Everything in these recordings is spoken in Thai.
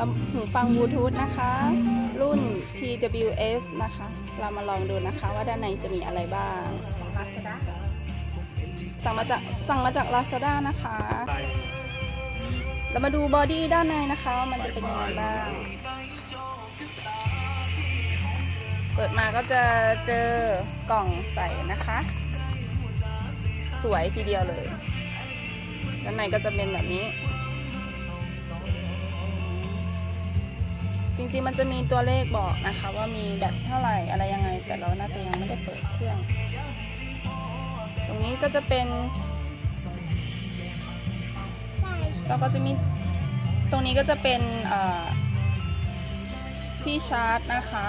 ลำหูฟังบลูทูธนะคะ รุ่น TWS นะคะ เรามาลองดูนะคะว่าด้านในจะมีอะไรบ้าง สั่งมาจากสั่งมาจาก Lazada นะคะ เรามาดูบอดี้ด้านในนะคะว่ามันจะเป็นยังไงบ้าง เปิดมาก็จะเจอกล่องใส่นะคะ สวยทีเดียวเลย ด้านในก็จะเป็นแบบนี้ จริงๆมันจะมีตัวเลขบอกนะคะ ว่ามีแบตเท่าไหร่อะไรยังไง แต่เราน่าจะยังไม่ได้เปิดเครื่อง ตรงนี้ก็จะเป็นแล้วก็จะมีตรงนี้ก็จะเป็นเอ่อที่ชาร์จนะคะ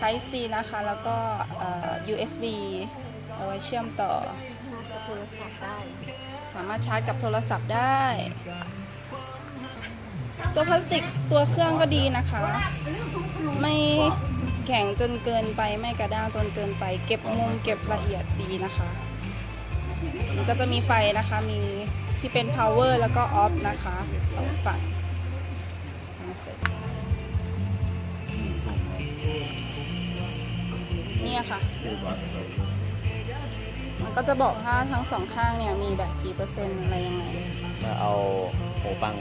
Type C นะคะ แล้วก็เอ่อ USB เอาไว้เชื่อมต่อน่าจะโทรศัพท์ได้สามารถชาร์จกับโทรศัพท์ได้ ตัวพลาสติกตัวเครื่องก็ดีนะคะ ไม่แข็งจนเกินไปไม่กระด้างจนเกินไป เก็บมุมเก็บละเอียดดีนะคะมันก็จะมีไฟนะคะมีที่เป็น power แล้วก็ off นะคะสองฝั่งนี่ค่ะ มันก็จะบอกว่าทั้งสองข้างเนี่ยมีแบบกี่เปอร์เซ็นต์อะไรยังไงเมื่อเอาหูฟัง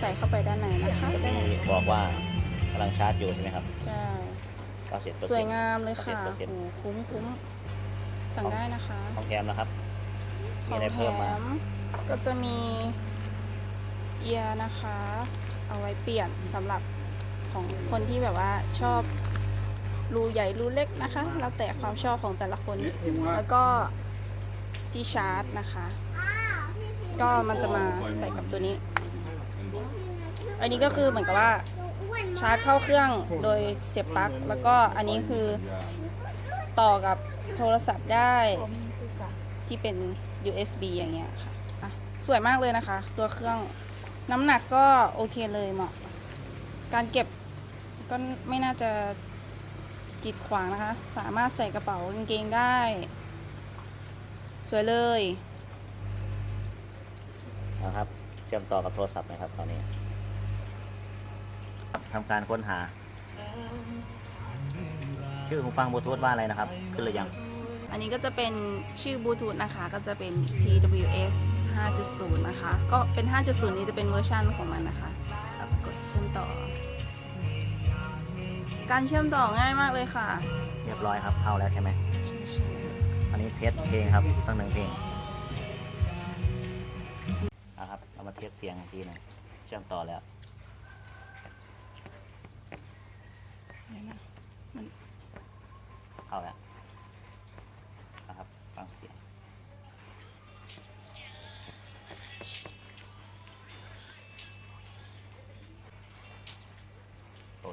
ใส่เข้าไปด้านในนะคะจะมีบอกว่ากำลังชาร์จอยู่ใช่ไหมครับใช่90%สวยงามเลยค่ะ90%โอ้โหคุ้มคุ้มสั่งได้นะคะของแถมนะครับขมีองอะไรแถเพิ่มมามก็จะมีเอียร์นะคะ เอาไว้เปลี่ยนสำหรับของคนที่แบบว่าชอบรูใหญ่รูเล็กนะคะ แล้วแต่ความชอบของแต่ละคน แล้วก็ที่ชาร์จนะคะ ก็มันจะมาใส่กับตัวนี้ อันนี้ก็คือเหมือนกับว่าชาร์จเข้าเครื่องโดยเสียบปลั๊กแล้วก็อันนี้คือต่อกับโทรศัพท์ได้ที่เป็น USB อย่างเงี้ยค่ะอะ สวยมากเลยนะคะ ตัวเครื่องน้ำหนักก็โอเคเลยเหมาะ การเก็บก็ไม่น่าจะกีดขวางนะคะ สามารถใส่กระเป๋ากางเกงได้ สวยเลยนะครับ เชื่อมต่อกับโทรศัพท์นะครับตอนนี้ ทำการค้นหา ชื่อหูฟังบลูทูธว่าอะไรนะครับ ขึ้นหรือยัง อันนี้ก็จะเป็นชื่อบลูทูธนะคะ ก็จะเป็น TWS 5.0 นะคะ ก็เป็น 5.0 นี้จะเป็นเวอร์ชันของมันนะคะครับกดเชื่อมต่อ การเชื่อมต่อง่ายมากเลยค่ะ เรียบร้อยครับ เข้าแล้วใช่ไหมอันนี้เทสเพลงครับตั้งหนึ่งเพลงนะครับเรามาเทสเสียงอีกทีหนึงเชื่อมต่อแล้ว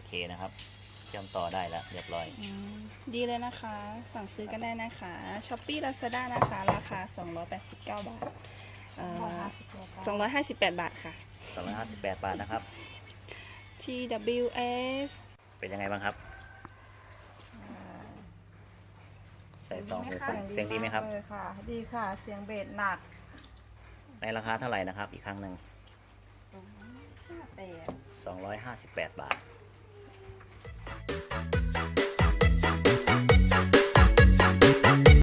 เคนะครับเชื่อมต่อได้แล้วเรียบร้อย อืมดีเลยนะคะ สั่งซื้อกันได้นะคะช้อปปี้ลาซาด้านะคะ ราคา 289 บาทเอ่อ258 บาทค่ะ 258 บาทนะครับ TWS เป็นยังไงบ้างครับ ใส่สองหูฟังเสียงดีไหมครับ เลยค่ะ ดีค่ะ เสียงเบสหนักในราคาเท่าไหร่นะครับ อีกครั้งหนึ่ง58 258 บาท Bye.